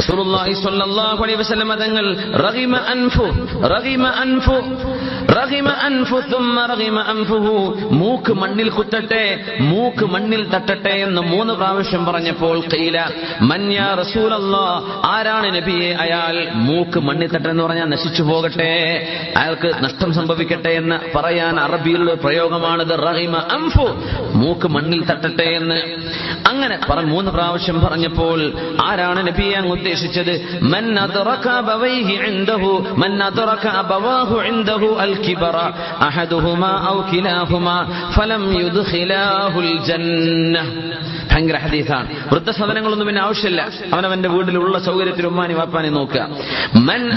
റസൂലുള്ളാഹി സ്വല്ലല്ലാഹു അലൈഹി വസല്ലം തങ്ങൾ റഗിമ അൻഫു റഗിമ അൻഫു റഗിമ അൻഫു തുമ്മ റഗിമ അൻഫുഹു. മൂക്ക് മണ്ണിൽ കുത്തട്ടെ മൂക്ക് മണ്ണിൽ തട്ടട്ടെ എന്ന് മൂന്ന് പ്രാവശ്യം പറഞ്ഞപ്പോൾ ഖീല മൻ യാ റസൂലല്ലാഹ് ആരാണ് നബിയെ അയാൾ? മൂക്ക് മണ്ണിൽ തട്ടെ എന്ന് പറഞ്ഞാൽ നശിച്ചു പോകട്ടെ അയാൾക്ക് നഷ്ടം സംഭവിക്കട്ടെ എന്ന് പറയാൻ അറബിയിലുള്ള പ്രയോഗമാണിത് റഹിമ അംഫു മൂക്ക് മണ്ണിൽ തട്ടട്ടെ എന്ന്. അങ്ങനെ പറ മൂന്ന് പ്രാവശ്യം പറഞ്ഞപ്പോൾ ആരാണ് നബിയെ അങ്ങ് ഉദ്ദേശിച്ചത് കിബറ അഹദുഹുമാ ഔ കിലാഹുമാ ഫലം ജന്ന ഭയങ്കര ഹദീസാണ്. വൃദ്ധസദനങ്ങളൊന്നും പിന്നെ ആവശ്യമില്ല. അവനവന്റെ വീട്ടിലുള്ള സൗകര്യത്തിൽ ഉമ്മാനി വാപ്പാനി നോക്കുക. മൻ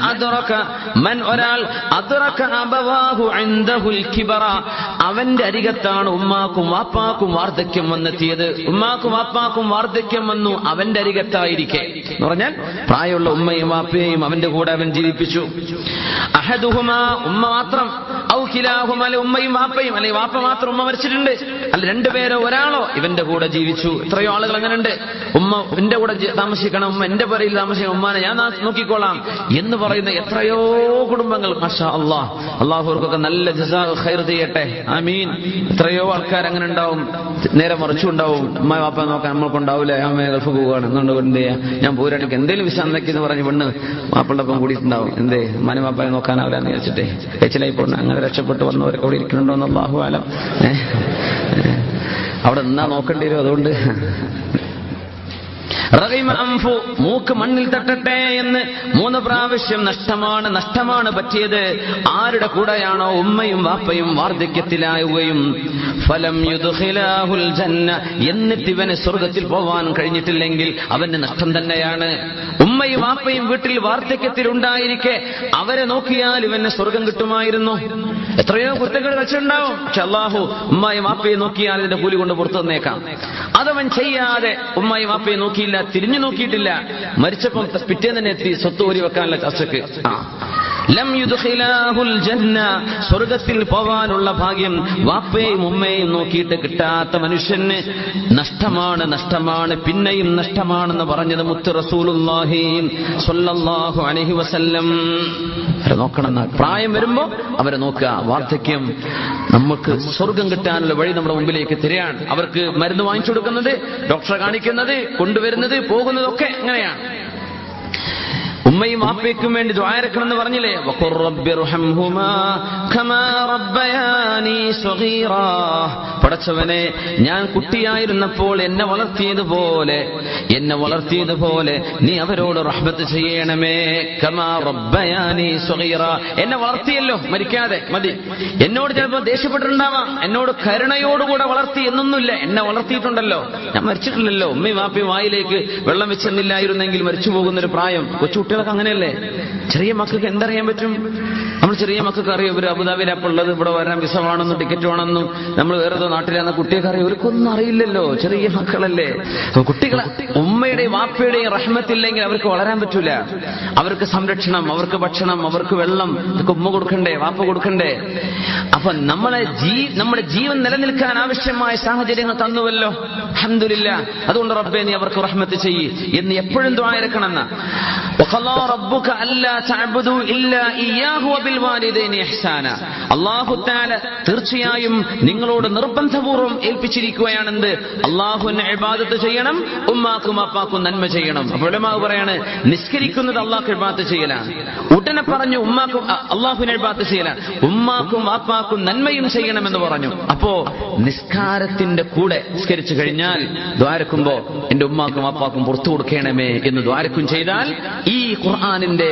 മൻ ഒരാൾ ഇൻദഹുൽ കിബറ അവന്റെ അരികത്താണ് ഉമ്മാക്കും വാപ്പാക്കും വാർദ്ധക്യം വന്നെത്തിയത്. ഉമ്മാക്കും വാപ്പാക്കും വാർദ്ധക്യം വന്നു. അവന്റെ അരികത്തായിരിക്കെ. എന്ന് പറഞ്ഞാൽ പ്രായമുള്ള ഉമ്മയും വാപ്പയെയും അവന്റെ കൂടെ അവൻ ജീവിപ്പിച്ചു. അഹദുഹുമ ഉമ്മ മാത്രം. ഔഹിലാഹും അല്ലെ ഉമ്മയും വാപ്പയും. അല്ലെ വാപ്പ മാത്രം ഉമ്മ മരിച്ചിട്ടുണ്ട്. അല്ല രണ്ടുപേരോ ഒരാളോ ഇവന്റെ കൂടെ ജീവിച്ചു. എത്രയോ ആളുകൾ അങ്ങനെയുണ്ട്. ഉമ്മ എന്റെ കൂടെ താമസിക്കണം. ഉമ്മ എന്റെ പേരിൽ താമസിക്കണം. ഉമ്മാനെ ഞാൻ നോക്കിക്കോളാം എന്ന് പറയുന്ന എത്രയോ കുടുംബങ്ങൾ മഷാ അള്ളാഹ്. അള്ളാഹുർക്കൊക്കെ നല്ല ജസാ ഖൈർ ചെയ്യട്ടെ. ആമീൻ. എത്രയോ ആൾക്കാർ അങ്ങനെ ഉണ്ടാവും. നേരെ മറിച്ചുണ്ടാവും ഉമ്മ വാപ്പ നോക്കാൻ നമ്മൾക്കുണ്ടാവില്ല അമ്മ ഗൾഫ് പോവുകയാണ്. എന്നുകൊണ്ട് എന്ത് ചെയ്യാം? ഞാൻ പോരാണെങ്കിൽ എന്തെങ്കിലും വിശാന്തയ്ക്ക് എന്ന് പറഞ്ഞ് പെണ്ണ് മാപ്പിളുടെ ഒപ്പം കൂടിയിട്ടുണ്ടാവും. എന്തേ? മന വാപ്പായെ നോക്കാനാവില്ല എന്ന് വിചാരിച്ചിട്ടേ. എച്ചിലായി പോണ. അങ്ങനെ രക്ഷപ്പെട്ട് വന്നവരൊക്കെ അവിടെ ഇരിക്കണുണ്ടോ എന്ന് ആഹ്വാനം? അവിടെ നിന്നാ നോക്കേണ്ടി വരും അതുകൊണ്ട്. അംഫു മൂക്ക് മണ്ണിൽ തട്ടട്ടെ എന്ന് മൂന്ന് പ്രാവശ്യം നഷ്ടമാണ് നഷ്ടമാണ് പറ്റിയത്. ആരുടെ കൂടെയാണോ ഉമ്മയും വാപ്പയും വാർദ്ധക്യത്തിലാവുകയും ഫലം യുദുഹിലാഹുൽ ജന്ന എന്നിട്ട് ഇവന് സ്വർഗത്തിൽ പോവാൻ കഴിഞ്ഞിട്ടില്ലെങ്കിൽ അവന്റെ നഷ്ടം തന്നെയാണ്. ഉമ്മയും വാപ്പയും വീട്ടിൽ വാർദ്ധക്യത്തിൽ ഉണ്ടായിരിക്കെ അവരെ നോക്കിയാൽ ഇവന് സ്വർഗം കിട്ടുമായിരുന്നു. എത്രയോ കുറ്റങ്ങൾ വെച്ചിട്ടുണ്ടാവും. പക്ഷെ അള്ളാഹു ഉമ്മായും വാപ്പയെ നോക്കിയാൽ ഇതിന്റെ കൂലി കൊണ്ട് പുറത്തു തന്നേക്കാം അതവൻ ചെയ്യാതെ ഉമ്മായും വാപ്പയെ നോക്കിയില്ല തിരിഞ്ഞു നോക്കിയിട്ടില്ല. മരിച്ചപ്പം പിറ്റേന്ന് തന്നെ എത്തി സ്വത്ത് ഊരി വെക്കാനുള്ള ചർച്ചക്ക്. ആ. ലം യുദ്ഖിലാഹുൽ ജന്ന സ്വർഗത്തിൽ പോവാനുള്ള ഭാഗ്യം വാപ്പയും ഉമ്മയും നോക്കിയിട്ട് കിട്ടാത്ത മനുഷ്യന് നഷ്ടമാണ് നഷ്ടമാണ് പിന്നെയും നഷ്ടമാണെന്ന് പറഞ്ഞത് മുത്ത് റസൂലുള്ളാഹി സ്വല്ലല്ലാഹു അലൈഹി വസല്ലം. അവരെ നോക്കണം പ്രായം വരുമ്പോ അവരെ നോക്കുക. വാർദ്ധക്യം നമുക്ക് സ്വർഗം കിട്ടാനുള്ള വഴി നമ്മുടെ മുമ്പിലേക്ക് തിരയാണ്. അവർക്ക് മരുന്ന് വാങ്ങിച്ചു കൊടുക്കുന്നത് ഡോക്ടറെ കാണിക്കുന്നത് കൊണ്ടുവരുന്നത് പോകുന്നതൊക്കെ അങ്ങനെയാണ് ഉമ്മയും ആപ്പയ്ക്കും വേണ്ടി ദ്വാരക്കണം എന്ന് പറഞ്ഞില്ലേ? പടച്ചവനെ ഞാൻ കുട്ടിയായിരുന്നപ്പോൾ എന്നെ വളർത്തിയതുപോലെ എന്നെ വളർത്തിയതുപോലെ നീ അവരോട് റഹ്ബത്ത് ചെയ്യണമേ. കമാ റബ്ബയാനി സ്വഹീറ എന്നെ വളർത്തിയല്ലോ മരിക്കാതെ മതി. എന്നോട് ചിലപ്പോൾ ദേഷ്യപ്പെട്ടിട്ടുണ്ടാവാം. എന്നോട് കരുണയോടുകൂടെ വളർത്തി എന്നൊന്നുമില്ല. എന്നെ വളർത്തിയിട്ടുണ്ടല്ലോ. ഞാൻ മരിച്ചിട്ടില്ലല്ലോ. ഉമ്മയും വാപ്പയും വായിലേക്ക് വെള്ളം വെച്ചെന്നില്ലായിരുന്നെങ്കിൽ മരിച്ചു പോകുന്നൊരു പ്രായം. കൊച്ചുകുട്ടികളൊക്കെ അങ്ങനെയല്ലേ? ചെറിയ മക്കൾക്ക് എന്തറിയാൻ പറ്റും? നമ്മൾ ചെറിയ മക്കൾക്ക് അറിയാം ഇവർ അബുദാബിയിലപ്പോൾ ഉള്ളത്. ഇവിടെ വരാൻ വിസ വേണമെന്നും ടിക്കറ്റ് വേണമെന്നും നമ്മൾ വേറെ ഏതോ നാട്ടിലാന്ന കുട്ടിയൊക്കെ അറിയാം. ഇവർക്കൊന്നും അറിയില്ലല്ലോ. ചെറിയ മക്കളല്ലേ. കുട്ടികളെ ഉമ്മയുടെയും വാപ്പയുടെയും റഹ്മത്തില്ലെങ്കിൽ അവർക്ക് വളരാൻ പറ്റൂല. അവർക്ക് സംരക്ഷണം അവർക്ക് ഭക്ഷണം അവർക്ക് വെള്ളം ഇതൊക്കെ ഉമ്മ കൊടുക്കണ്ടേ വാപ്പ കൊടുക്കണ്ടേ? അപ്പൊ നമ്മളെ ജീ നമ്മുടെ ജീവൻ നിലനിൽക്കാൻ ആവശ്യമായ സാഹചര്യങ്ങൾ തന്നുവല്ലോ. അഹമ്മദില്ല അതുകൊണ്ട് റബ്ബെ നീ അവർക്ക് റഹ്മത്ത് ചെയ്യ്. എന്ന് എപ്പോഴും ദ്വാരക്കണമെന്ന അള്ളാഹു തീർച്ചയായും നിങ്ങളോട് നിർബന്ധപൂർവം ഏൽപ്പിച്ചിരിക്കുകയാണ് എന്ത് അള്ളാഹുവിനെ ഇബാദത്ത് ചെയ്യണം ഉമ്മാക്കും അപ്പാക്കും നന്മ ചെയ്യണം. അപ്പോൾ പറയാണ് നിസ്കരിക്കുന്നത് അള്ളാഹ് ഇബാദത്ത് ചെയ്യലാണ് ഉടനെ പറഞ്ഞു ഉമ്മാക്കും അള്ളാഹുവിനെ ഇബാദത്ത് ചെയ്യലാണ് ഉമ്മാക്കും അപ്പാക്കും നന്മയും ചെയ്യണമെന്ന് പറഞ്ഞു. അപ്പോ നിസ്കാരത്തിന്റെ കൂടെ നിസ്കരിച്ചു കഴിഞ്ഞാൽ ദ്വാരക്കുമ്പോ എന്റെ ഉമ്മാക്കും അപ്പാക്കും പുറത്തു കൊടുക്കണമേ എന്ന് ദ്വാരക്കും ചെയ്താൽ ഈ ഖുർആാനിന്റെ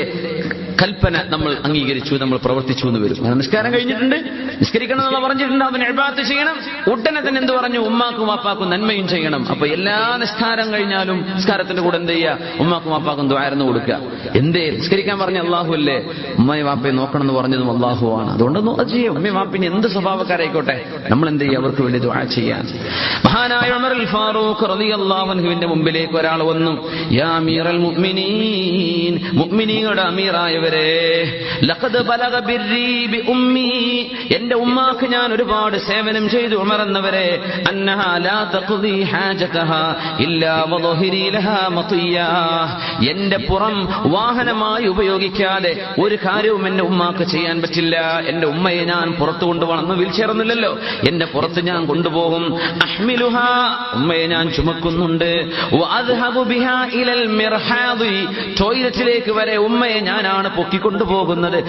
കൽപ്പന നമ്മൾ അംഗീകരിച്ചു നമ്മൾ പ്രവർത്തിച്ചു എന്ന് വരും നിസ്കാരം കഴിഞ്ഞിട്ടുണ്ട്. നിസ്കരിക്കണം എന്നുള്ള പറഞ്ഞിട്ടുണ്ട്. അവൻ എഴുപാത്ത് ചെയ്യണം. ഉടനെ തന്നെ എന്ത് പറഞ്ഞു? ഉമ്മാക്കും വാപ്പാക്കും നന്മയും ചെയ്യണം. അപ്പൊ എല്ലാ നിസ്കാരം കഴിഞ്ഞാലും നിസ്കാരത്തിന്റെ കൂടെ എന്ത് ചെയ്യുക ഉമ്മാക്കും വാപ്പാക്കും ദ്വാരന്ന് കൊടുക്കുക. എന്തേ? നിസ്കരിക്കാൻ പറഞ്ഞ അള്ളാഹു അല്ലേ? ഉമ്മയും വാപ്പയും നോക്കണം എന്ന് പറഞ്ഞതും അള്ളാഹുവാണ് അതുകൊണ്ട് നോ- അത് ചെയ്യും. ഉമ്മയും വാപ്പിന് എന്ത് സ്വഭാവക്കാരായിക്കോട്ടെ? നമ്മൾ എന്ത് ചെയ്യുക അവർക്ക് വേണ്ടി ദുആ ചെയ്യാൻ. മഹാനായ ഉമർ ഫാറൂഖ് റളിയല്ലാഹു അൻഹുവിന്റെ മുമ്പിലേക്ക് ഒരാൾ വന്നു. യാ മുഅ്മിനീൻ. മുഅ്മിനീങ്ങളുടെ അമീറായവരെ ബി ഉമ്മി. എന്റെ ഉമ്മാക്ക് ഞാൻ ഒരുപാട് സേവനം ചെയ്തു ഉമർ എന്നവരെ. അന്നഹ ലാ തഖദി ഹാജതഹ ഇല്ലാ വളഹിരി ലഹാ മതിയ. എന്റെ പുറം വാഹനമായി ഉപയോഗിക്കാതെ ഒരു കാര്യവും എന്റെ ഉമ്മാക്ക് ചെയ്യാൻ പറ്റില്ല. എന്റെ ഉമ്മയെ ഞാൻ പുറത്തു കൊണ്ടുപോകണം വിളിച്ചേർന്നില്ലല്ലോ എന്റെ പുറത്ത് ഞാൻ കൊണ്ടുപോകും. അഹ്മിലുഹ ഉമ്മയെ ഞാൻ ചുമക്കുന്നുണ്ട്. ടോയ്ലറ്റിലേക്ക് വരെ ഉമ്മയെ ഞാനാണ് പൊക്കിക്കൊണ്ടുപോകുന്നത്.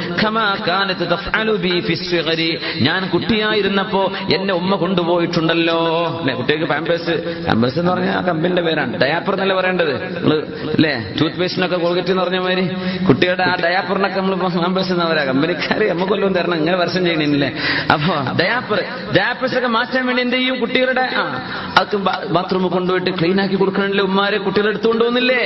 ഞാൻ കുട്ടിയായിരുന്നപ്പോ എന്നെ ഉമ്മ കൊണ്ടുപോയിട്ടുണ്ടല്ലോ. അല്ലെ കുട്ടികൾക്ക് പാമ്പേഴ്സ്. പാമ്പേഴ്സ് എന്ന് പറഞ്ഞാൽ ആ കമ്പിന്റെ പേരാണ്. ഡയാപ്പർ എന്നല്ലേ പറയേണ്ടത്? അല്ലേ ടൂത്ത് പേസ്റ്റിനൊക്കെ കോൾഗറ്റ് എന്ന് പറഞ്ഞ മാതിരി. കുട്ടികളുടെ ആ ഡയാപ്പറിനൊക്കെ നമ്മൾ പാമ്പേഴ്സ് എന്ന് പറയാം? കമ്പനിക്കാര് നമുക്കൊല്ലം തരണം. ഇങ്ങനെ വർഷം ചെയ്യണില്ലേ? അപ്പൊ ഡയാപ്പർ. ഡയാപ്പേഴ്സ് ഒക്കെ മാറ്റാൻ വേണ്ടി എന്ത് ചെയ്യും? കുട്ടികളുടെ ആ അതൊക്കെ ബാത്റൂമിൽ കൊണ്ടുപോയിട്ട് ക്ലീൻ ആക്കി കൊടുക്കണല്ലേ ഉമ്മാരെ? കുട്ടികളെ എടുത്തുകൊണ്ട് പോകുന്നില്ലേ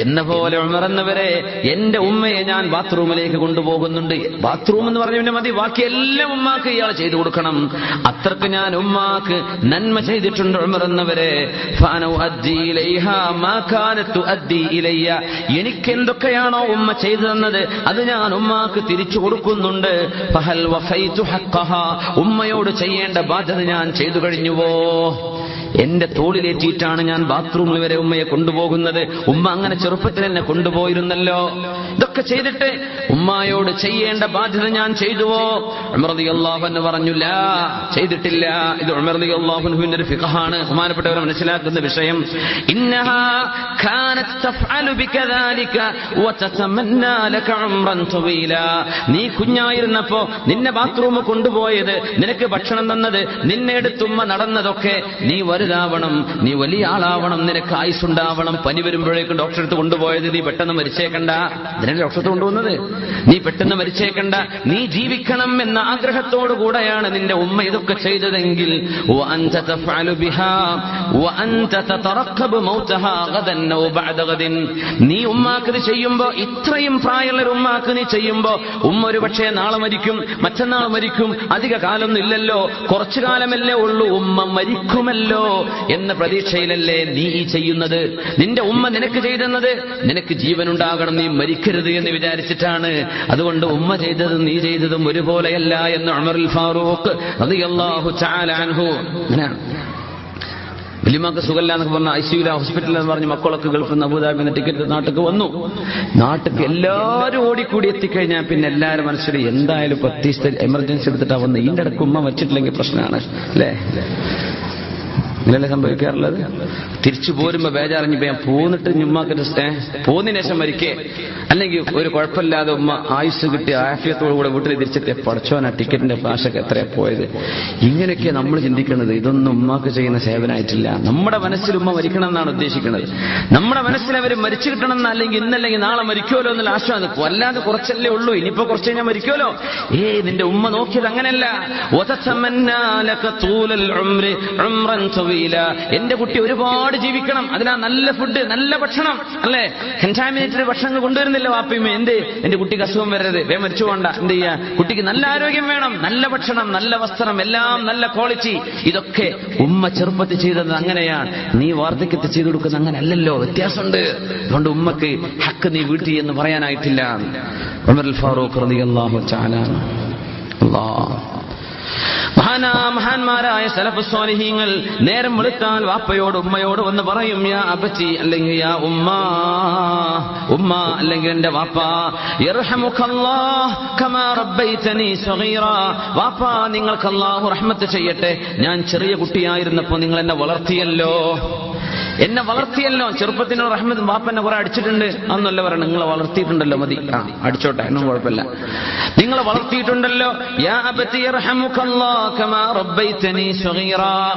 എന്ന പോലെ ഉണർന്നവരെ എന്റെ ഉമ്മയെ ഞാൻ ബാത്റൂമിലേക്ക് കൊണ്ടുപോകുന്നുണ്ട്. ബാത്റൂം എന്ന് പറഞ്ഞ പിന്നെ മതി. ബാക്കി എല്ലാം ഉമ്മാക്ക് ഇയാൾ ചെയ്തു കൊടുക്കണം. അത്രയ്ക്ക് ഞാൻ ഉമ്മാക്ക് നന്മ ചെയ്തിട്ടുണ്ട് ഉമറന്നവരെ എനിക്ക് എന്തൊക്കെയാണോ ഉമ്മ ചെയ്തു തന്നത് അത് ഞാൻ ഉമ്മാക്ക് തിരിച്ചു കൊടുക്കുന്നുണ്ട്. ഉമ്മയോട് ചെയ്യേണ്ട ബാധ്യത ഞാൻ ചെയ്തു കഴിഞ്ഞുവോ? എന്റെ തോളിലേറ്റിയിട്ടാണ് ഞാൻ ബാത്റൂമിൽ വരെ ഉമ്മയെ കൊണ്ടുപോകുന്നത്. ഉമ്മ അങ്ങനെ ചെറുപ്പത്തിൽ എന്നെ കൊണ്ടുപോയിരുന്നല്ലോ. ഇതൊക്കെ ചെയ്തിട്ട് ഉമ്മായോട് ചെയ്യേണ്ട ബാധ്യത ഞാൻ ചെയ്തുവോ? ഉമർദി അള്ളാഹു പറഞ്ഞില്ല ചെയ്തിട്ടില്ല. ഇത് ഉമർദി അള്ളാഹുനുവിന്റെ ഒരു ഫിഖാണ്. ബഹുമാനപ്പെട്ടവർ മനസ്സിലാക്കുന്ന വിഷയം. നീ കുഞ്ഞായിരുന്നപ്പോ നിന്നെ ബാത്റൂമിൽ കൊണ്ടുപോയത് നിനക്ക് ഭക്ഷണം തന്നത് നിന്നെ എടുത്തുമ്മ നടന്നതൊക്കെ നീ വലുതാവണം നീ വലിയ ആളാവണം നിനക്ക് ആയുസുണ്ടാവണം പനി വരുമ്പോഴേക്കും ഡോക്ടറെ അടുത്ത് കൊണ്ടുപോയത് നീ പെട്ടെന്ന് മരിച്ചേക്കണ്ട. ലോകത്ത് കൊണ്ടുവന്നത് നീ പെട്ടെന്ന് മരിച്ചേക്കണ്ട. നീ ജീവിക്കണം എന്ന ആഗ്രഹത്തോടു കൂടെയാണ് നിന്റെ ഉമ്മ ഇതൊക്കെ ചെയ്തതെങ്കിൽ. നീ ഉമ്മാക്ക് ചെയ്യുമ്പോ ഇത്രയും പ്രായമുള്ള ഒരു ഉമ്മാക്ക് നീ ചെയ്യുമ്പോ ഉമ്മ ഒരു പക്ഷേ നാളെ മരിക്കും മറ്റന്നാൾ മരിക്കും അധിക കാലം ഇല്ലല്ലോ. കുറച്ചു കാലമല്ലേ ഉള്ളൂ ഉമ്മ മരിക്കുമല്ലോ എന്ന പ്രതീക്ഷയിലല്ലേ നീ ഈ ചെയ്യുന്നത്? നിന്റെ ഉമ്മ നിനക്ക് ചെയ്തെന്നത്? നിനക്ക് ജീവനുണ്ടാകണം നീ മരിക്കരുത് എന്ന് വിചാരിച്ചിട്ടാണ്. അതുകൊണ്ട് ഉമ്മ ചെയ്തതും നീ ചെയ്തതും ഒരുപോലെയല്ല എന്ന് ഉമറുൽ ഫാറൂഖ് റളിയല്ലാഹു തആല അൻഹു. അങ്ങനെയാണ് സുഖല്ല എന്നൊക്കെ പറഞ്ഞ ഐ സിയുല ഹോസ്പിറ്റലിൽ എന്ന് പറഞ്ഞ് മക്കളൊക്കെ ഗൾഫിൽ നിന്ന് ടിക്കറ്റ് നാട്ടിലേക്ക് വന്നു. നാട്ടിലേക്ക് എല്ലാവരും ഓടിക്കൂടി എത്തിക്കഴിഞ്ഞാൽ പിന്നെ എല്ലാവരും മനസ്സിൽ എന്തായാലും പ്രത്യേകിച്ച് എമർജൻസി എടുത്തിട്ടാ വന്ന്. ഇതിന്റെ ഇടയ്ക്ക് ഉമ്മ വെച്ചിട്ടില്ലെങ്കിൽ പ്രശ്നമാണ്. അല്ലേ? ഇങ്ങനെയല്ലേ സംഭവിക്കാറുള്ളത്? തിരിച്ചു പോരുമ്പോ ബേജാറിഞ്ഞ് ഞാൻ പോന്നിട്ട് ഉമ്മാക്കിട്ട് പോന്നതിന് ശേഷം മരിക്കേ. അല്ലെങ്കിൽ ഒരു കുഴപ്പമില്ലാതെ ഉമ്മ ആയുസ് കിട്ടി ആഫിയത്തോടു കൂടെ വീട്ടിൽ തിരിച്ചെത്തിയ ആ ടിക്കറ്റിന്റെ ഭാഷക്ക് എത്രയാ പോയത്? ഇങ്ങനെയൊക്കെ നമ്മൾ ചിന്തിക്കുന്നത്. ഇതൊന്നും ഉമ്മാക്ക് ചെയ്യുന്ന സേവനമായിട്ടില്ല നമ്മുടെ മനസ്സിൽ ഉമ്മ മരിക്കണം എന്നാണ് ഉദ്ദേശിക്കുന്നത്. നമ്മുടെ മനസ്സിൽ അവർ മരിച്ചു കിട്ടണം എന്ന് അല്ലെങ്കിൽ ഇന്നല്ലെങ്കിൽ നാളെ മരിക്കുമല്ലോ എന്നുള്ള ആശ്വാസം അല്ലാതെ കുറച്ചല്ലേ ഉള്ളൂ. ഇനിയിപ്പോ കുറച്ച് കഴിഞ്ഞാൽ മരിക്കുമല്ലോ. ഏ നിന്റെ ഉമ്മ നോക്കിയത് അങ്ങനെയല്ല. കഴിയില്ല എന്റെ കുട്ടി ഒരുപാട് ജീവിക്കണം. അതിനാ നല്ല ഫുഡ് നല്ല ഭക്ഷണം അല്ലെ? കൺടാമിനേറ്റഡ് ഭക്ഷണങ്ങൾ കൊണ്ടുവരുന്നില്ല വാപ്പിയും എന്ത്? എന്റെ കുട്ടിക്ക് അസുഖം വരരുത്. വേ മരിച്ചു പോണ്ട. എന്ത് ചെയ്യാ? കുട്ടിക്ക് നല്ല ആരോഗ്യം വേണം. നല്ല ഭക്ഷണം നല്ല വസ്ത്രം എല്ലാം നല്ല ക്വാളിറ്റി ഇതൊക്കെ ഉമ്മ ചെറുപ്പത്തിൽ ചെയ്തത് അങ്ങനെയാണ്. നീ വാർദ്ധക്യത്തിൽ ചെയ്തു കൊടുക്കുന്നത് അങ്ങനെ അല്ലല്ലോ വ്യത്യാസമുണ്ട്. അതുകൊണ്ട് ഉമ്മക്ക് ഹക്ക് നീ വീട്ടി എന്ന് പറയാനായിട്ടില്ല. ഉമർ ഫാറൂഖ് റളിയല്ലാഹു തആല അല്ലാഹ്. മഹാനാ മഹാന്മാരായ സലഫസ്വാലിഹീങ്ങൾ നേരം വെളുത്താൽ വാപ്പയോട് ഉമ്മയോട് വന്ന് പറയും യാ അബച്ചി അല്ലെങ്കിൽ യാ ഉമ്മ ഉമ്മ അല്ലെങ്കിൽ എന്റെ വാപ്പ വാപ്പ നിങ്ങൾക്ക് റഹ്മത്ത് ചെയ്യട്ടെ ഞാൻ ചെറിയ കുട്ടിയായിരുന്നപ്പോ നിങ്ങൾ എന്നെ വളർത്തിയല്ലോ. എന്നെ വളർത്തിയല്ലോ. ചെറുപ്പത്തിന് റഹ്മത്ത് ബാപ്പനെ കുറെ അടിച്ചിട്ടുണ്ട്. അന്നല്ല പറയണം നിങ്ങളെ വളർത്തിയിട്ടുണ്ടല്ലോ മതി. ആ അടിച്ചോട്ടെ എന്നും കുഴപ്പമില്ല. നിങ്ങളെ വളർത്തിയിട്ടുണ്ടല്ലോ.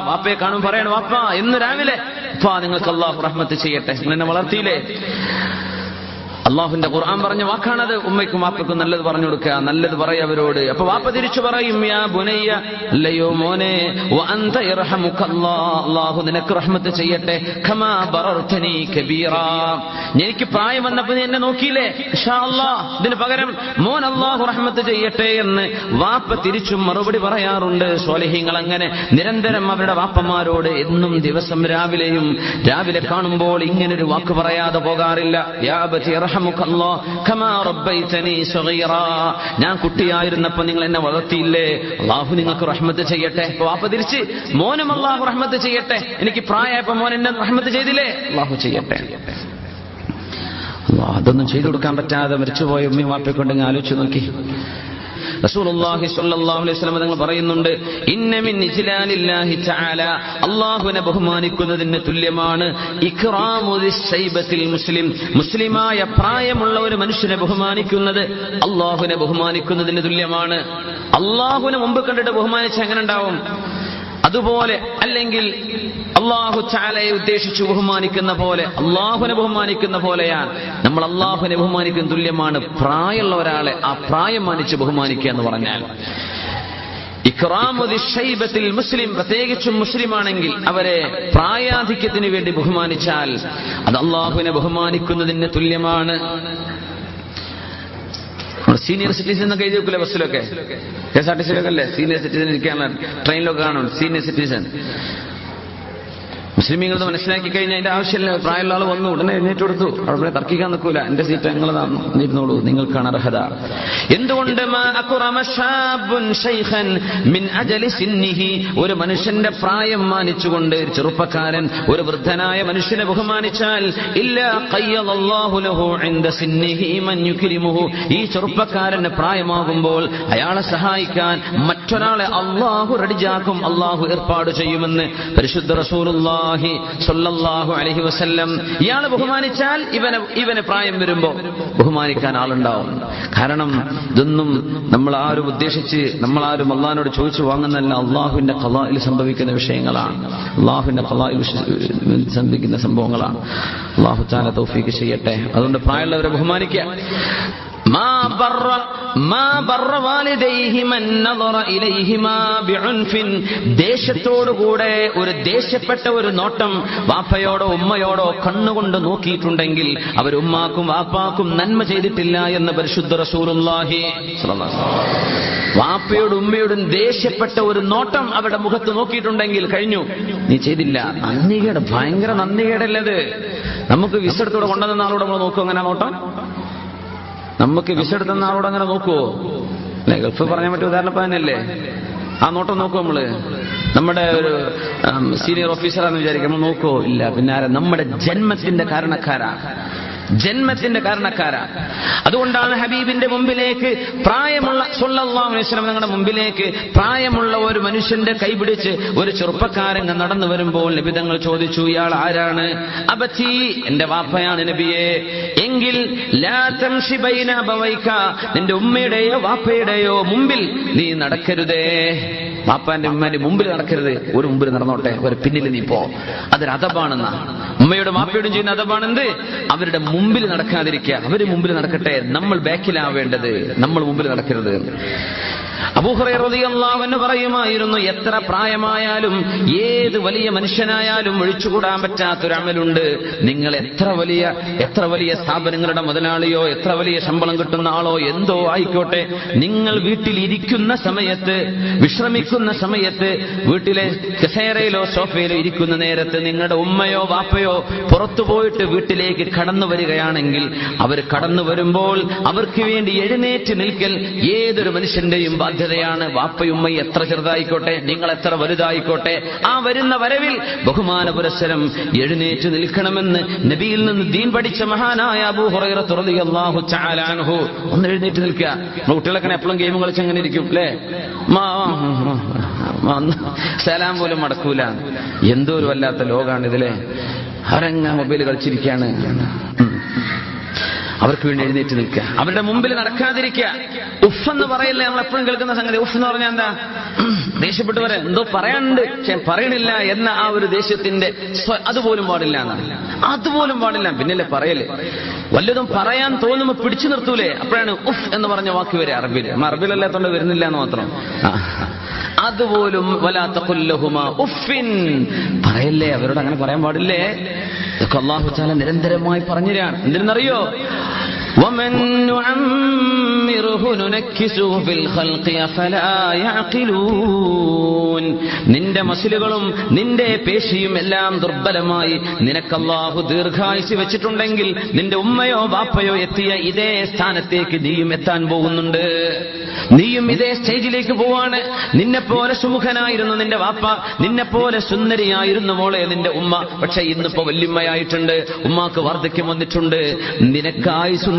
വാപ്പയെ കാണും പറയണം വാപ്പ എന്ന് രാവിലെ. വാ നിങ്ങൾക്ക് അള്ളാഹു റഹ്മത്ത് ചെയ്യട്ടെ. നിങ്ങൾ എന്നെ വളർത്തിയില്ലേ? അള്ളാഹുവിന്റെ ഖുർആൻ പറഞ്ഞ വാക്കാണത്. ഉമ്മയ്ക്കും വാപ്പയ്ക്കും നല്ലത് പറഞ്ഞു കൊടുക്കുക നല്ലത് പറയ അവരോട്. അപ്പൊ വാപ്പ തിരിച്ചു പറയും യാ ബുനയ്യ നിനക്ക് റഹ്മത്ത് ചെയ്യട്ടെ. എനിക്ക് പ്രായം വന്നപ്പോ നീ എന്നെ നോക്കിയില്ലേ? ഇൻഷാ അല്ലാഹ് ഇതിന് പകരം മോൻ അള്ളാഹു റഹ്മത്ത് ചെയ്യട്ടെ എന്ന് വാപ്പ തിരിച്ചും മറുപടി പറയാറുണ്ട്. സ്വാലിഹ്യങ്ങൾ അങ്ങനെ നിരന്തരം അവരുടെ വാപ്പമാരോട് എന്നും ദിവസം രാവിലെയും രാവിലെ കാണുമ്പോൾ ഇങ്ങനൊരു വാക്ക് പറയാതെ പോകാറില്ല. യാ ഞാൻ കുട്ടിയായിരുന്നപ്പോ നിങ്ങൾ എന്നെ വളർത്തിയില്ലേ? അള്ളാഹു നിങ്ങൾക്ക് റഹ്മത്ത് ചെയ്യട്ടെ. വാപ്പ തിരിച്ച് മോനും അള്ളാഹു റഹ്മത്ത് ചെയ്യട്ടെ. എനിക്ക് പ്രായമായപ്പോ മോൻ എന്നെ റഹ്മത്ത് ചെയ്തില്ലേ? അള്ളാഹു ചെയ്യട്ടെ. അതൊന്നും ചെയ്തു കൊടുക്കാൻ പറ്റാതെ മരിച്ചുപോയ ഉമ്മയും വാപ്പയെ കൊണ്ട് ഞാൻ ആലോചിച്ച് നോക്കി. റസൂലുള്ളാഹി അലൈഹി വസല്ലം തങ്ങൾ പറയുന്നുണ്ട് ഇന്ന മിൻ ഇജ്ലാലില്ലാഹി തആല. അല്ലാഹുവിനെ ബഹുമാനിക്കുന്നതിന് തുല്യമാണ് ഇക്റാമു ദിശ്ശൈബത്തിൽ മുസ്ലിം മുസ്ലിമായ പ്രായമുള്ള ഒരു മനുഷ്യനെ ബഹുമാനിക്കുന്നത് അല്ലാഹുവിനെ ബഹുമാനിക്കുന്നതിന് തുല്യമാണ്. അല്ലാഹുവിനെ മുമ്പ് കണ്ടിട്ട് ബഹുമാനിച്ച് എങ്ങനെ ഉണ്ടാവും? അതുപോലെ അല്ലെങ്കിൽ അള്ളാഹു ചാലയെ ഉദ്ദേശിച്ച് ബഹുമാനിക്കുന്ന പോലെ അള്ളാഹുനെ ബഹുമാനിക്കുന്ന പോലെയാണ്. നമ്മൾ അള്ളാഹുനെ ബഹുമാനിക്കുന്ന തുല്യമാണ്. പ്രായമുള്ള ഒരാളെ ആ പ്രായം മാനിച്ച് ബഹുമാനിക്കുക എന്ന് പറഞ്ഞാൽ. ഇക്റാമു ദിശ്ശൈബത്തിൽ മുസ്ലിം പ്രത്യേകിച്ചും മുസ്ലിമാണെങ്കിൽ അവരെ പ്രായാധിക്യത്തിന് വേണ്ടി ബഹുമാനിച്ചാൽ അത് അള്ളാഹുവിനെ ബഹുമാനിക്കുന്നതിന് തുല്യമാണ്. സീനിയർ സിറ്റിസൺ എന്നൊക്കെ എഴുതി വെക്കില്ല ബസ്സിലൊക്കെ കെ എസ് ആർ ടി സിയിലൊക്കെ അല്ലേ? സീനിയർ സിറ്റിസൺ ഇരിക്കാനുള്ള ട്രെയിനിലൊക്കെ കാണും. സീനിയർ സിറ്റിസൺ മുസ്ലിമീങ്ങൾ മനസ്സിലാക്കി കഴിഞ്ഞാൽ അതിന്റെ ആവശ്യമില്ല. പ്രായമുള്ള ആൾ വന്നു ഉടനെ എഴുന്നേറ്റ് കൊടുത്തു. അവിടെ തർക്കിക്കാൻ നിൽക്കൂല. എന്റെ സീറ്റ് ഞങ്ങളതാണ് ഇരുന്നോളൂ. നിങ്ങൾക്കാണ് അർഹത. എന്തുകൊണ്ട് ഒരു മനുഷ്യന്റെ പ്രായം മാനിച്ചുകൊണ്ട് ചെറുപ്പക്കാരൻ ഒരു വൃദ്ധനായ മനുഷ്യനെ ബഹുമാനിച്ചാൽ ഇല്ല ഈ ചെറുപ്പക്കാരന് പ്രായമാകുമ്പോൾ അയാളെ സഹായിക്കാൻ മറ്റൊരാളെ അള്ളാഹു റെഡിജാക്കും അള്ളാഹു ഏർപ്പാട് ചെയ്യുമെന്ന് പരിശുദ്ധ സ്വല്ലല്ലാഹു അലൈഹി വസല്ലം. ഇയാളെ ബഹുമാനിച്ചാൽ ഇവനെ ഇവന് പ്രായം വരുമ്പോ ബഹുമാനിക്കാൻ ആളുണ്ടാവും. കാരണം ഇതൊന്നും നമ്മൾ ആരും ഉദ്ദേശിച്ച് നമ്മൾ ആരും അള്ളഹാനോട് ചോദിച്ചു വാങ്ങുന്നതല്ല. അള്ളാഹുവിന്റെ കലായിൽ സംഭവിക്കുന്ന വിഷയങ്ങളാണ്. അള്ളാഹുവിന്റെ കലായിൽ സംഭവിക്കുന്ന സംഭവങ്ങളാണ്. അള്ളാഹു താല തൗഫീക്ക് ചെയ്യട്ടെ. അതുകൊണ്ട് പ്രായമുള്ളവരെ ബഹുമാനിക്കുക. ദേശത്തോടുകൂടെ ഒരു ദേഷ്യപ്പെട്ട ഒരു നോട്ടം വാപ്പയോടോ ഉമ്മയോടോ കണ്ണുകൊണ്ട് നോക്കിയിട്ടുണ്ടെങ്കിൽ അവർ ഉമ്മാക്കും വാപ്പാക്കും നന്മ ചെയ്തിട്ടില്ല എന്ന് പരിശുദ്ധ റസൂറുല്ലാഹി വാപ്പയോടും ഉമ്മയോടും ദേഷ്യപ്പെട്ട ഒരു നോട്ടം അവരുടെ മുഖത്ത് നോക്കിയിട്ടുണ്ടെങ്കിൽ കഴിഞ്ഞു. നീ ചെയ്തില്ല. നന്ദികേട് ഭയങ്കര നന്ദികേടല്ലത് നമുക്ക് വിസെടുത്തൂടെ കൊണ്ടുവന്ന ആളോട് നമ്മൾ നോക്കും അങ്ങനെ നോട്ടം? നമുക്ക് വിസ എടുത്തുന്ന ആളോട് അങ്ങനെ നോക്കുവോ? അല്ലെ ഗൾഫ് പറയാൻ പറ്റിയ ഉദാഹരണം തന്നെയല്ലേ ആ നോട്ടം നോക്കൂ നമ്മൾ? നമ്മുടെ ഒരു സീനിയർ ഓഫീസറാന്ന് വിചാരിക്കും നമ്മൾ നോക്കുവോ? ഇല്ല പിന്നെ ആരാ നമ്മുടെ ജന്മത്തിന്റെ കാരണക്കാരാ. ജന്മത്തിന്റെ കാരണക്കാരാ. അതുകൊണ്ടാണ് ഹബീബിന്റെ മുമ്പിലേക്ക് പ്രായമുള്ള സുല്ലാസ്ലം നിങ്ങളുടെ മുമ്പിലേക്ക് പ്രായമുള്ള ഒരു മനുഷ്യന്റെ കൈപിടിച്ച് ഒരു ചെറുപ്പക്കാരൻ നടന്നു വരുമ്പോൾ നിബിതങ്ങൾ ചോദിച്ചു ഇയാൾ ആരാണ്? അബച്ചി എന്റെ വാപ്പയാണ് നബിയെ. എങ്കിൽ നിന്റെ ഉമ്മയുടെയോ വാപ്പയുടെയോ മുമ്പിൽ നീ നടക്കരുതേ. വാപ്പാന്റെ ഉമ്മാന്റെ മുമ്പിൽ നടക്കരുത്. ഒരു മുമ്പിൽ നടന്നോട്ടെ. ഒരു പിന്നിൽ നീ പോ. അതൊരു അതപാണെന്ന ഉമ്മയുടെ മാപ്പയോടും ചെയ്യുന്ന അതപാണെന്ത് അവരുടെ മുമ്പിൽ നടക്കാതിരിക്കുക. അവർ മുമ്പിൽ നടക്കട്ടെ. നമ്മൾ ബാക്കിലാവേണ്ടത്. നമ്മൾ മുമ്പിൽ നടക്കരുത്. അബൂഹറന്ന് പറയുമായിരുന്നു എത്ര പ്രായമായാലും ഏത് വലിയ മനുഷ്യനായാലും ഒഴിച്ചുകൂടാൻ പറ്റാത്തൊരമലുണ്ട്. നിങ്ങൾ എത്ര വലിയ എത്ര വലിയ സ്ഥാപനങ്ങളുടെ മുതലാളിയോ എത്ര വലിയ ശമ്പളം കിട്ടുന്ന ആളോ എന്തോ ആയിക്കോട്ടെ നിങ്ങൾ വീട്ടിൽ ഇരിക്കുന്ന സമയത്ത് വിശ്രമിക്കുന്ന സമയത്ത് വീട്ടിലെ കസേരയിലോ സോഫയിലോ ഇരിക്കുന്ന നേരത്ത് നിങ്ങളുടെ ഉമ്മയോ വാപ്പയോ പുറത്തു പോയിട്ട് വീട്ടിലേക്ക് കടന്നു വരികയാണെങ്കിൽ അവർ കടന്നു വരുമ്പോൾ അവർക്ക് വേണ്ടി എഴുന്നേറ്റ് നിൽക്കൽ ഏതൊരു മനുഷ്യന്റെയും ബാധ്യതയാണ്. വാപ്പയുമ്മയും എത്ര ചെറുതായിക്കോട്ടെ നിങ്ങൾ എത്ര വലുതായിക്കോട്ടെ ആ വരുന്ന വരവിൽ ബഹുമാന പുരസ്സരം എഴുന്നേറ്റ് നിൽക്കണമെന്ന് നബിയിൽ നിന്ന് ദീൻ പഠിച്ച മഹാനായ അബൂ ഹുറൈറ ഒന്ന് എഴുന്നേറ്റ് നിൽക്കുക. കുട്ടികളൊക്കെ എപ്പോഴും ഗെയിം കളിച്ച് അങ്ങനെ ഇരിക്കും അല്ലേ? സലാം പോലും മടക്കൂല. എന്തോ ഒരു വല്ലാത്ത ലോകാണ് ഇതിലെ മൊബൈൽ കളിച്ചിരിക്കുകയാണ്. അവർക്ക് വേണ്ടി എഴുന്നേറ്റ് നിൽക്കുക. അവരുടെ മുമ്പിൽ നടക്കാതിരിക്കുക. ഉഫ് എന്ന് പറയില്ലേ നമ്മൾ എപ്പോഴും കേൾക്കുന്ന സംഗതി. ഉഫ് എന്ന് പറഞ്ഞാൽ എന്താ? ദേഷ്യപ്പെട്ടവരെ എന്തോ പറയാനുണ്ട്. പറയണില്ല എന്ന ആ ഒരു ദേഷ്യത്തിന്റെ അതുപോലും പാടില്ല എന്നാണ്. അതുപോലും പാടില്ല. പിന്നല്ലേ പറയൽ? വല്ലതും പറയാൻ തോന്നുമ്പോൾ പിടിച്ചു നിർത്തൂലേ? അപ്പോഴാണ് ഉഫ് എന്ന് പറഞ്ഞ വാക്ക് വരെ അറബിൽ അറബിലല്ലാത്തോണ്ട് വരുന്നില്ല എന്ന് മാത്രം. അതുപോലും വലാത്ത കൊല്ലഹുമ ഉഫിൻ പറയല്ലേ അവരോട് അങ്ങനെ പറയാൻ പാടില്ലേ? അള്ളാഹു നിരന്തരമായി പറഞ്ഞുതരാണ്. എന്തിനെന്നറിയോ? ومن نعمره ننكسه في الخلق أفلا يعقلون നിന്റെ മസിലുകളും നിന്റെ പേശിയും എല്ലാം ദുർബലമായി നിനക്കല്ലാഹു ദീർഘായുസ് വെച്ചിട്ടുണ്ടെങ്കിൽ നിന്റെ ഉമ്മയോ ബാപ്പയോ എത്തിയ ഇതേ സ്ഥാനത്തേക്ക് നീയും എത്താൻ പോകുന്നുണ്ട് നീയും ഇതേ സ്റ്റേജിലേക്ക് പോവാണ് നിന്നെ പോലെ സുമുഖനായിരുന്നു നിന്റെ വാപ്പ നിന്നെ പോലെ സുന്ദരിയായിരുന്നു മോളെ നിന്റെ ഉമ്മ പക്ഷെ ഇന്നിപ്പോ വല്യമ്മയായിട്ടുണ്ട് ഉമ്മാക്ക് വാർദ്ധക്യം വന്നിട്ടുണ്ട് നിനക്ക്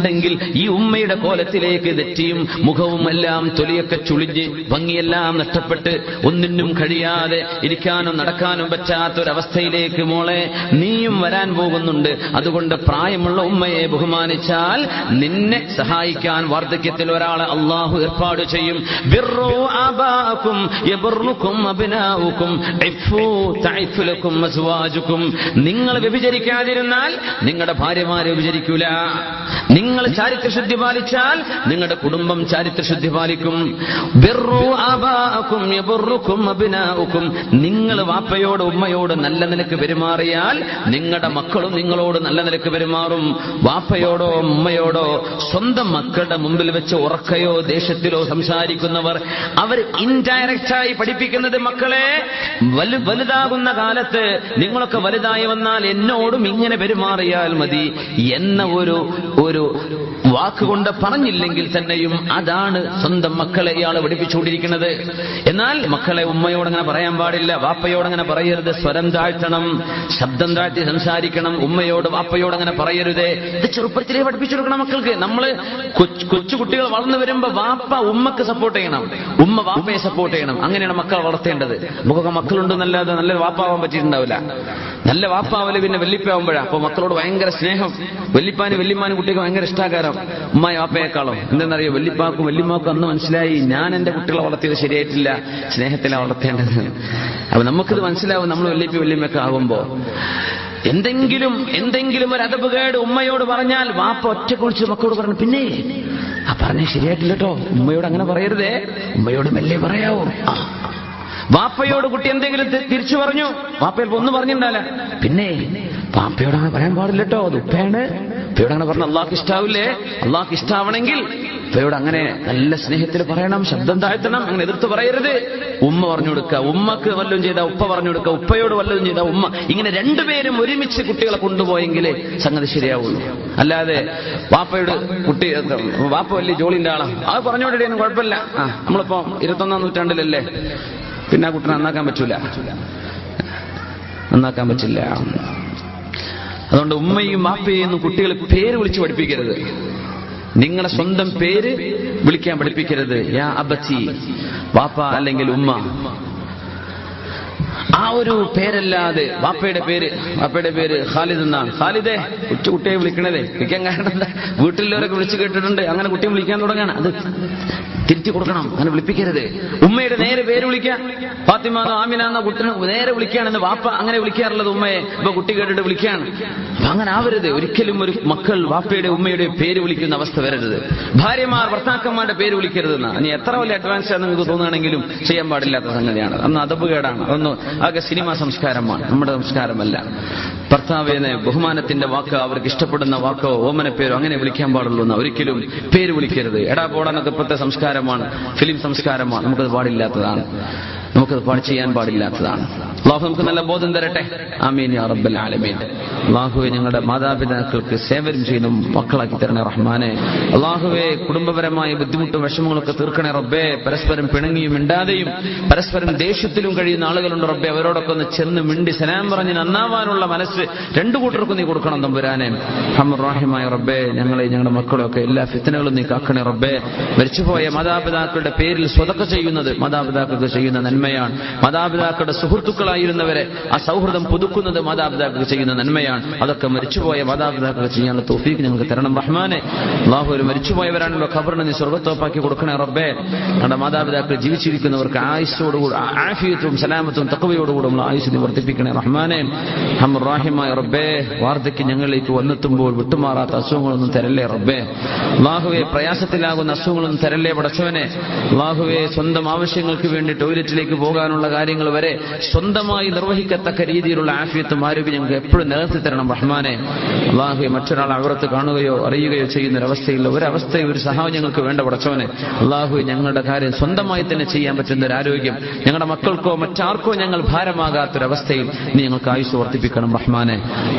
ആയുസുണ്ടെങ്കിൽ ഈ ഉമ്മയുടെ കോലത്തിലേക്ക് തെറ്റിയും മുഖവുമെല്ലാം തൊലിയൊക്കെ ചുളിഞ്ഞ് ഭംഗിയെല്ലാം നഷ്ടപ്പെട്ട് ഒന്നിനും കഴിയാതെ ഇരിക്കാനും നടക്കാനും പറ്റാത്തൊരവസ്ഥയിലേക്ക് മോളെ നീയും വരാൻ പോകുന്നുണ്ട്. അതുകൊണ്ട് പ്രായമുള്ള ഉമ്മയെ ബഹുമാനിച്ചാൽ നിന്നെ സഹായിക്കാൻ വാർദ്ധക്യത്തിൽ ഒരാളെ അള്ളാഹു ഏർപ്പാട് ചെയ്യും. നിങ്ങൾ വ്യഭിചരിക്കാതിരുന്നാൽ നിങ്ങളുടെ ഭാര്യമാരെ വ്യഭിചരിക്കൂല. നിങ്ങൾ ചാരിത്രശുദ്ധി പാലിച്ചാൽ നിങ്ങളുടെ കുടുംബം ചാരിത്രശുദ്ധി പാലിക്കും. നിങ്ങൾ വാപ്പയോട് ഉമ്മയോട് നല്ല നിലയ്ക്ക് പെരുമാറിയാൽ നിങ്ങളുടെ മക്കളും നിങ്ങളോട് നല്ല നിലയ്ക്ക് പെരുമാറും. വാപ്പയോടോ ഉമ്മയോടോ സ്വന്തം മക്കളുടെ മുമ്പിൽ വെച്ച് ഉറക്കയോ ദേഷ്യത്തിലോ സംസാരിക്കുന്നവർ അവർ ഇൻഡയറക്റ്റായി പഠിപ്പിക്കുന്നത് മക്കളെ വലു വലുതാകുന്ന കാലത്ത് നിങ്ങളൊക്കെ വലുതായി വന്നാൽ എന്നോടും ഇങ്ങനെ പെരുമാറിയാൽ മതി. എന്ന ഒരു ഒരു വാക്കുകൊണ്ട് പറഞ്ഞില്ലെങ്കിൽ തന്നെയും അതാണ് സ്വന്തം മക്കളെ ഇയാൾ പഠിപ്പിച്ചുകൊണ്ടിരിക്കുന്നത്. എന്നാൽ മക്കളെ ഉമ്മയോട് അങ്ങനെ പറയാൻ പാടില്ല വാപ്പയോട് അങ്ങനെ പറയരുത് സ്വരം താഴ്ത്തണം ശബ്ദം താഴ്ത്തി സംസാരിക്കണം ഉമ്മയോട് വാപ്പയോട് അങ്ങനെ പറയരുത്. ഇത് ചെറുപ്പത്തിലേ പഠിപ്പിച്ചു കൊടുക്കണം മക്കൾക്ക്. നമ്മൾ കൊച്ചു കൊച്ചു കുട്ടികൾ വളർന്നു വരുമ്പോ വാപ്പ ഉമ്മക്ക് സപ്പോർട്ട് ചെയ്യണം. ഉമ്മ വാപ്പയെ സപ്പോർട്ട് ചെയ്യണം. അങ്ങനെയാണ് മക്കളെ വളർത്തേണ്ടത്. നമുക്കൊക്കെ മക്കളുണ്ടെന്നല്ലാതെ നല്ല വാപ്പാവാൻ പറ്റിയിട്ടുണ്ടാവില്ല. നല്ല വാപ്പാവൽ പിന്നെ വെല്ലിപ്പാവുമ്പോഴാണ് അപ്പൊ മക്കളോട് ഭയങ്കര സ്നേഹം. വെല്ലിപ്പാനും വെല്ലിമാനും കുട്ടിക്ക് ഭയങ്കര ഇഷ്ടാകാരം ഉമ്മായ വാപ്പയെക്കാളും. എന്തെന്നറിയോ? വെല്ലിപ്പാക്കും വെല്ലിമാക്കും അന്ന് മനസ്സിലായി. ഞാൻ എന്റെ കുട്ടികളെ വളർത്തിയത് ശരിയായിട്ടില്ല. സ്നേഹത്തിലാണ് വളർത്തേണ്ടത്. അപ്പൊ നമുക്കിത് മനസ്സിലാവും. നമ്മൾ വെല്ലിപ്പി വല്യമ്മയൊക്കെ ആകുമ്പോ. എന്തെങ്കിലും എന്തെങ്കിലും ഒരു അതപകേട് ഉമ്മയോട് പറഞ്ഞാൽ വാപ്പ ഒറ്റ കുറിച്ച് മക്കളോട് പറഞ്ഞു പിന്നെ ആ പറഞ്ഞേ ശരിയായിട്ടില്ല കേട്ടോ ഉമ്മയോട് അങ്ങനെ പറയരുതേ. ഉമ്മയോട് മെല്ലെ പറയാവോ. വാപ്പയോട് കുട്ടി എന്തെങ്കിലും തിരിച്ചു പറഞ്ഞു. വാപ്പയിൽ ഒന്നും പറഞ്ഞിട്ടുണ്ടാവില്ല. പിന്നെ വാപ്പയോട് അങ്ങനെ പറയാൻ പാടില്ല കേട്ടോ അത് ഉപ്പയാണ്. ഉപ്പയോട് അങ്ങനെ പറഞ്ഞ അള്ളാഹ് ഇഷ്ടാവില്ലേ? അള്ളാഹ് ഇഷ്ടാവണമെങ്കിൽ ഉപ്പയോട് അങ്ങനെ നല്ല സ്നേഹത്തിൽ പറയണം ശബ്ദം താഴ്ത്തണം അങ്ങനെ എതിർത്ത് പറയരുത്. ഉമ്മ പറഞ്ഞു കൊടുക്കുക ഉമ്മക്ക് വല്ലതും ചെയ്ത ഉപ്പ പറഞ്ഞു കൊടുക്കുക ഉപ്പയോട് വല്ലതും ചെയ്ത ഉമ്മ. ഇങ്ങനെ രണ്ടുപേരും ഒരുമിച്ച് കുട്ടികളെ കൊണ്ടുപോയെങ്കിൽ സംഗതി ശരിയാവുള്ളൂ. അല്ലാതെ വാപ്പയോട് കുട്ടി വാപ്പ വലിയ ജോലിന്റെ ആളാ. അത് പറഞ്ഞോണ്ടിടയൊന്നും കുഴപ്പമില്ല. ആ നമ്മളിപ്പോ ഇരുപത്തൊന്നാം നൂറ്റാണ്ടിലല്ലേ? പിന്നെ ആ കുട്ടിനെ നന്നാക്കാൻ പറ്റൂല. നന്നാക്കാൻ പറ്റില്ല. അതുകൊണ്ട് ഉമ്മയും മാപ്പയെന്നും ഒന്നും കുട്ടികൾ പേര് വിളിച്ച് പഠിപ്പിക്കരുത്. നിങ്ങളെ സ്വന്തം പേര് വിളിക്കാൻ പഠിപ്പിക്കരുത്. യാ അബച്ചി വാപ്പ അല്ലെങ്കിൽ ഉമ്മ. ആ ഒരു പേരല്ലാതെ വാപ്പയുടെ പേര് വാപ്പയുടെ പേര് ഖാലിദ് എന്നാണ്. ഖാലിദേ ഉച്ച കുട്ടിയെ വിളിക്കണതേ വിളിക്കാൻ കാരണം വീട്ടിലുള്ളവരൊക്കെ വിളിച്ചു കേട്ടിട്ടുണ്ട്. അങ്ങനെ കുട്ടിയെ വിളിക്കാൻ തുടങ്ങാണ്. അത് തിരുത്തി കൊടുക്കണം. അങ്ങനെ വിളിപ്പിക്കരുത്. ഉമ്മയുടെ നേരെ പേര് വിളിക്കാം. ഫാത്തിമ ആമിന എന്ന കുട്ടിനെ നേരെ വിളിക്കുകയാണെന്ന് വാപ്പ അങ്ങനെ വിളിക്കാറുള്ളത് ഉമ്മയെ. ഇപ്പൊ കുട്ടി കേട്ടിട്ട് വിളിക്കുകയാണ്. അപ്പൊ അങ്ങനെ ആവരുത്. ഒരിക്കലും ഒരു മക്കൾ വാപ്പയുടെ ഉമ്മയുടെ പേര് വിളിക്കുന്ന അവസ്ഥ വരരുത്. ഭാര്യമാർ ഭർത്താക്കന്മാരുടെ പേര് വിളിക്കരുതെന്ന് ഇനി എത്ര വലിയ അഡ്വാൻസ് ആണെന്ന് നിങ്ങൾക്ക് തോന്നുകയാണെങ്കിലും ചെയ്യാൻ പാടില്ലാത്ത സംഗതിയാണ്. അന്ന് അതപ്പ് കേടാണ്. അതൊന്ന് ആകെ സിനിമാ സംസ്കാരമാണ്. നമ്മുടെ സംസ്കാരമല്ല. ഭർത്താവിനെ ബഹുമാനത്തിന്റെ വാക്ക് അവർക്ക് ഇഷ്ടപ്പെടുന്ന വാക്കോ ഓമന പേരോ അങ്ങനെ വിളിക്കാൻ പാടുള്ളൂ എന്ന് ഒരിക്കലും പേര് വിളിക്കരുത്. എടാ പോടാനൊക്കെ ഇപ്പോഴത്തെ സംസ്കാരമാണ്. ഫിലിം സംസ്കാരമാണ്. നമുക്കത് പാടില്ലാത്തതാണ്. നമുക്കത് പാടി ചെയ്യാൻ പാടില്ലാത്തതാണ്. അള്ളാഹു നമുക്ക് നല്ല ബോധം തരട്ടെ. ആമീൻ യാ റബ്ബൽ ആലമീൻ. അള്ളാഹുവെ ഞങ്ങളുടെ മാതാപിതാക്കൾക്ക് സേവനം ചെയ്യുന്ന മക്കളാക്കി തരണേ റഹ്മാനെ. അള്ളാഹുവെ കുടുംബപരമായ ബുദ്ധിമുട്ടും വിഷമങ്ങളൊക്കെ തീർക്കണേ റബ്ബെ. പരസ്പരം പിണങ്ങിയും മിണ്ടാതെയും പരസ്പരം ദേഷ്യത്തിലും കഴിയുന്ന ആളുകളുണ്ട് റബ്ബെ. അവരോടൊക്കെ ഒന്ന് ചെന്ന് മിണ്ടി സലാം പറഞ്ഞ് നന്നാവാനുള്ള മനസ്സ് രണ്ടു കൂട്ടർക്കും നീ കൊടുക്കണം തമ്പുരാനെ. ഹമുറാഹിമായ റബ്ബെ ഞങ്ങളെ ഞങ്ങളുടെ മക്കളൊക്കെ എല്ലാ ഫിത്തനകളും നീ കാക്കണേ റബ്ബെ. മരിച്ചുപോയ മാതാപിതാക്കളുടെ പേരിൽ സ്വതക്ക ചെയ്യുന്നത് മാതാപിതാക്കൾക്ക് ചെയ്യുന്ന നന്മയാണ്. മാതാപിതാക്കളുടെ സുഹൃത്തുക്കളായി സുഹൃത്തുക്കളായിരുന്നവരെ ആ സൗഹൃദം പുതുക്കുന്നത് മാതാപിതാക്കൾ ചെയ്യുന്ന നന്മയാണ്. അതൊക്കെ മരിച്ചുപോയ മാതാപിതാക്കൾ ചെയ്യാനുള്ള തോഫീക്ക് ഞങ്ങൾക്ക് തരണം. റഹ്മാനെ അള്ളാഹു ഒരു മരിച്ചുപോയവരാണല്ലോ ഖബറിനെ നീ സ്വർഗത്തോപ്പാക്കി കൊടുക്കണേ റബ്ബേ. നമ്മുടെ മാതാപിതാക്കൾ ജീവിച്ചിരിക്കുന്നവർക്ക് ആയുസോടുകൂടി ആഫിയത്തും സലാമത്തും തക്കവയോടുകൂടുള്ള ആയുസ് വർദ്ധിപ്പിക്കണേ റഹ്മാനെ. ഹംറാഹിമായ റബ്ബേ വാർദ്ധക്യം ഞങ്ങളിലേക്ക് വന്നെത്തുമ്പോൾ വിട്ടുമാറാത്ത അസുഖങ്ങളൊന്നും തരല്ലേ റബ്ബേ. അള്ളാഹുവെ പ്രയാസത്തിലാകുന്ന അസുഖങ്ങളൊന്നും തരല്ലേ പടച്ചവനെ. അള്ളാഹുവെ സ്വന്തം ആവശ്യങ്ങൾക്ക് വേണ്ടി ടോയ്ലറ്റിലേക്ക് പോകാനുള്ള കാര്യങ്ങൾ വരെ സ്വന്തമായി നിർവഹിക്കത്തക്ക രീതിയിലുള്ള ആഫിയത്തും ആരോഗ്യം ഞങ്ങൾക്ക് എപ്പോഴും നിലനിർത്തി തരണം റഹ്മാനെ. അള്ളാഹു മറ്റൊരാൾ അവർത്ത് കാണുകയോ അറിയുകയോ ചെയ്യുന്ന ഒരവസ്ഥയില്ല ഒരവസ്ഥയും ഒരു സഹായം ഞങ്ങൾക്ക് വേണ്ട പടച്ചവനെ. അള്ളാഹു ഞങ്ങളുടെ കാര്യം സ്വന്തമായി തന്നെ ചെയ്യാൻ പറ്റുന്ന ഒരു ആരോഗ്യം ഞങ്ങളുടെ മക്കൾക്കോ മറ്റാർക്കോ ഞങ്ങൾ ഭാരമാകാത്തൊരവസ്ഥയിൽ നീ ഞങ്ങൾക്ക് ആയുസ് വർദ്ധിപ്പിക്കണം റഹ്മാനെ.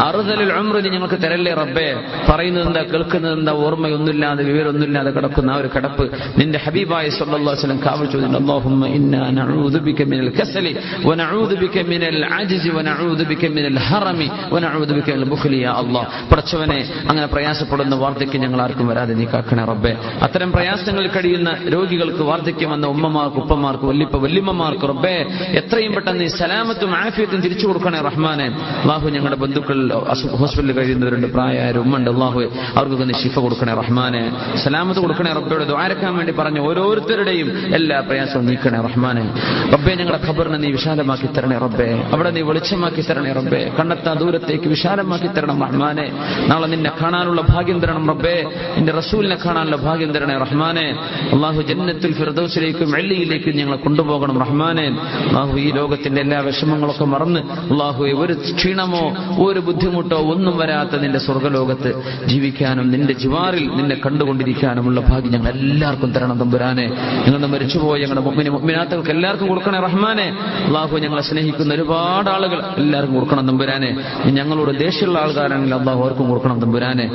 അറുതലിൽ അമൃതി ഞങ്ങൾക്ക് തരല്ലേ റബ്ബേ? പറയുന്നത് എന്താ കേൾക്കുന്നത് എന്താ ഓർമ്മയൊന്നുമില്ലാതെ വിവരമൊന്നുമില്ലാതെ കിടക്കുന്ന ആ ഒരു കിടപ്പ്. നിന്റെ ഹബീബായ വസല്ലം കാവൽ ചോദിച്ചു അല്ലാഹുമ്മ ഇന്നാ നഊദു ബിക മിനൽ കസലി വനഊദു ബിക മിനൽ അജ്സി വനഊദു ബിക മിനൽ ഹറമി വനഊദു ബിക മിനൽ ബുഖ്ലി യാ അല്ലാഹ് പടച്ചവനെ അങ്ങനെ പ്രയാസപ്പെടുന്ന വാർദ്ധക്യം ഞങ്ങൾ ആർക്കും വരാതെ നീ കാക്കണേ റബ്ബേ. അത്തരം പ്രയാസങ്ങളിൽ കഴിയുന്ന രോഗികൾക്ക് വാർദ്ധക്യം വന്ന ഉമ്മമാർക്ക് ഉപ്പമാർക്ക് വല്ലിപ്പ വല്ലിമ്മമാർക്ക് റബ്ബേ എത്രയും പെട്ടെന്ന് സലാമത്തും ആഫിയത്തും തിരിച്ചു കൊടുക്കണേ റഹ്മാനെ. അള്ളാഹു ഞങ്ങളുടെ ബന്ധുക്കൾ ഹോസ്പിറ്റലിൽ കഴിയുന്നവരുണ്ട് പ്രായമായൊരു ഉമ്മണ്ട് അള്ളാഹു അവർക്കൊക്കെ ശിഫ കൊടുക്കണേ റഹ്മാനെ. സലാമത്ത് കൊടുക്കണേ റബ്ബയുടെ ദ്വാരക്കാൻ വേണ്ടി പറഞ്ഞ ഓരോരുത്തരുടെയും എല്ലാ പ്രയാസവും നീക്കണേ റഹ്മാനെ. റബ്ബെ ഞങ്ങളുടെ ഖബറിനെ നീ വിശാലമാക്കി തരണേ റബ്ബെ. അവിടെ നീ വെളിച്ചമാക്കി തരണേ റബ്ബേ. കണ്ടെത്താ ദൂരത്തേക്ക് വിശാലമാക്കി തരണം റഹ്മാനെ. നാളെ നിന്നെ കാണാനുള്ള ഭാഗ്യം തരണം റബ്ബേ. നിന്റെ റസൂലിനെ കാണാനുള്ള ഭാഗ്യം തരണേ റഹ്മാനെ. അള്ളാഹു ജന്നത്തുൽ ഫിർദൗസിലേക്കും വെള്ളിയിലേക്കും ഞങ്ങളെ കൊണ്ടുപോകണം റഹ്മാനെ. അള്ളാഹു ഈ ലോകത്തിന്റെ എല്ലാ വിഷമങ്ങളൊക്കെ മറന്ന് അള്ളാഹു ഒരു ക്ഷീണമോ ഒരു ബുദ്ധിമുട്ടോ ഒന്നും വരാത്ത നിന്റെ സ്വർഗലോകത്ത് ജീവിക്കാനും നിന്റെ ജിവാറിൽ നിന്നെ കണ്ടുകൊണ്ടിരിക്കാനുമുള്ള ഭാഗ്യം ഞങ്ങൾ എല്ലാവർക്കും തരണം തമ്പുരാനെ. ഞങ്ങളുടെ മരിച്ചുപോയ ഞങ്ങളുടെ മുമ്മിന് മുമ്മിനാത്തകൾക്ക് എല്ലാവർക്കും കൊടുക്കണേ റഹ്മാനെ. അള്ളാഹു ഞങ്ങളെ സ്നേഹിക്കുന്ന ഒരുപാട് ആളുകൾ എല്ലാവർക്കും കൊടുക്കണം തമ്പുരാനെ നീ ഞങ്ങളോട് ദേഷ്യമുള്ള ആൾക്കാരാണെങ്കിൽ അള്ളാഹു അവർക്കും കൊടുക്കണം തമ്പുരാനെ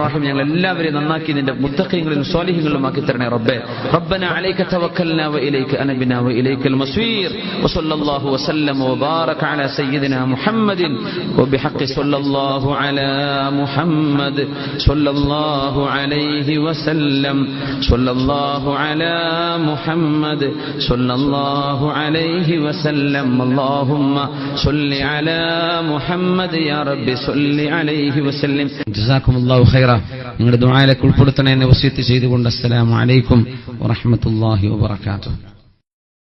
റഹ്മാൻ ഞങ്ങൾ എല്ലാവരെയും നന്നാക്കി നിന്റെ മുത്തഖീങ്ങളിലും സ്വാലിഹ്യങ്ങളിലും ആക്കി തരണേ റബ്ബെ ربنا عليك توكلنا وإليك أنبنا وإليك المصير وصلى الله وسلم وبارك على سيدنا محمد وبحق صلى الله على محمد صلى الله عليه وسلم صلى الله على محمد صلى الله عليه وسلم اللهم صل على محمد يا رب صل عليه وسلم جزاكم الله خيرا നിങ്ങളുടെ ദുആയിലേക്ക് ഉൾപ്പെടുത്തണേ എന്ന് വസീത്ത് ചെയ്തുകൊണ്ട് അസ്സലാമു അലൈക്കും വറഹ്മത്തുള്ളാഹി വബറകാതുഹു